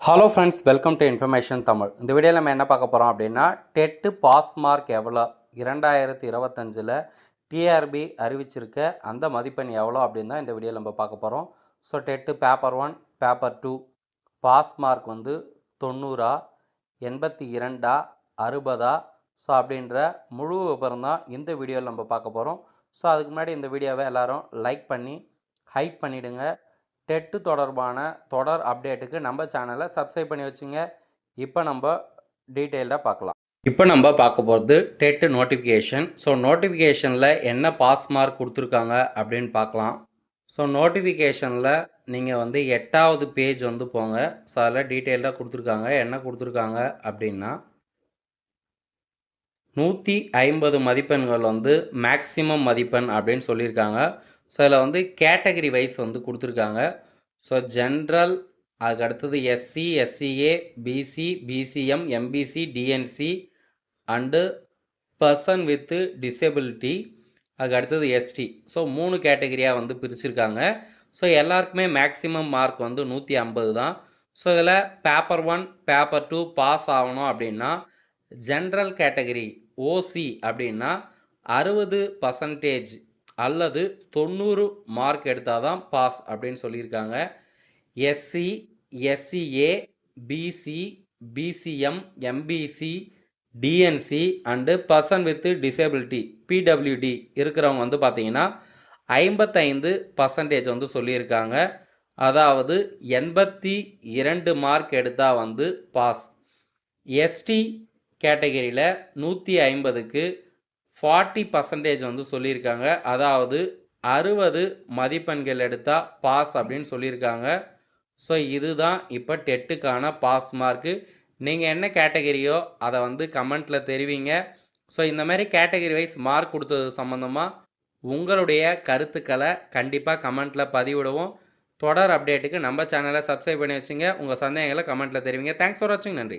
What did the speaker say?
Hello friends welcome to information Tamil இந்த வீடியோவில் நம்ம என்ன பார்க்க போகிறோம் அப்படின்னா டெட்டு பாஸ் மார்க் எவ்வளோ? இரண்டாயிரத்தி இருபத்தஞ்சில் டிஆர்பி அறிவிச்சிருக்க அந்த மதிப்பெண் எவ்வளோ அப்படின்னு தான் இந்த வீடியோவில் நம்ம பார்க்க போகிறோம் so TET paper one paper two pass mark வந்து தொண்ணூறா எண்பத்தி இரண்டா அறுபதா? ஸோ அப்படின்ற முழு விவரம் தான் இந்த வீடியோவில் நம்ம பார்க்க போகிறோம் ஸோ அதுக்கு முன்னாடி இந்த வீடியோவை எல்லோரும் லைக் பண்ணி ஹைப் பண்ணிவிடுங்க டெட்டு தொடர்பான தொடர் அப்டேட்டுக்கு நம்ம சேனலை சப்ஸ்கிரைப் பண்ணி வச்சுங்க. இப்போ நம்ம டீட்டெயில்டாக பார்க்கலாம். இப்போ நம்ம பார்க்க போகிறது டெட்டு நோட்டிஃபிகேஷன். ஸோ நோட்டிஃபிகேஷனில் என்ன பாஸ் மார்க் கொடுத்துருக்காங்க அப்படின்னு பார்க்கலாம். ஸோ நோட்டிஃபிகேஷனில் நீங்கள் வந்து எட்டாவது பேஜ் வந்து போங்க. ஸோ அதில் டீட்டெயில்டாக கொடுத்துருக்காங்க. என்ன கொடுத்துருக்காங்க அப்படின்னா நூற்றி ஐம்பது மதிப்பெண்கள் வந்து மேக்சிமம் மதிப்பெண் அப்படின்னு சொல்லியிருக்காங்க. ஸோ இதில் வந்து கேட்டகரி வைஸ் வந்து கொடுத்துருக்காங்க. ஸோ ஜென்ரல் அதுக்கு அடுத்தது SC SCA BC BCM MBC DNC and person with disability அதுக்கு அடுத்தது எஸ்டி ஸோ மூணு கேட்டகரியாக வந்து பிரிச்சிருக்காங்க. ஸோ எல்லாருக்குமே மேக்ஸிமம் மார்க் வந்து நூற்றி ஐம்பது தான். ஸோ இதில் paper one paper two pass ஆகணும் அப்படின்னா ஜென்ரல் கேட்டகரி ஓசி அப்படின்னா அறுபது பர்சன்டேஜ் அல்லது தொண்ணூறு மார்க் எடுத்தால் தான் பாஸ் அப்படின்னு சொல்லியிருக்காங்க. SC SCA BC BCM MBC DNC and person with disability PWD இருக்கிறவங்க வந்து பார்த்தீங்கன்னா ஐம்பத்தைந்து பர்சன்டேஜ் வந்து சொல்லியிருக்காங்க. அதாவது எண்பத்தி இரண்டு மார்க் எடுத்தால் வந்து பாஸ். எஸ்டி கேட்டகரியில் நூற்றி ஐம்பதுக்கு ஃபார்ட்டி பர்சன்டேஜ் வந்து சொல்லியிருக்காங்க. அதாவது அறுபது மதிப்பெண்கள் எடுத்தால் பாஸ் அப்படின்னு சொல்லியிருக்காங்க. ஸோ இதுதான் இப்போ டெட்டுக்கான பாஸ் மார்க்கு நீங்கள் என்ன கேட்டகரியோ அதை வந்து கமெண்ட்டில் தெரிவிங்க. ஸோ இந்த மாதிரி கேட்டகரி வைஸ் மார்க் கொடுத்தது சம்மந்தமாக உங்களுடைய கருத்துக்களை கண்டிப்பாக கமெண்ட்டில் பதிவிடுவோம். தொடர் அப்டேட்டுக்கு நம்ம சேனலை சப்ஸ்கிரைப் பண்ணி வச்சுங்க. உங்கள் சந்தேகங்களை கமெண்ட்டில் தெரிவிங்க. தேங்க்ஸ் ஃபார் வாட்சிங் நன்றி.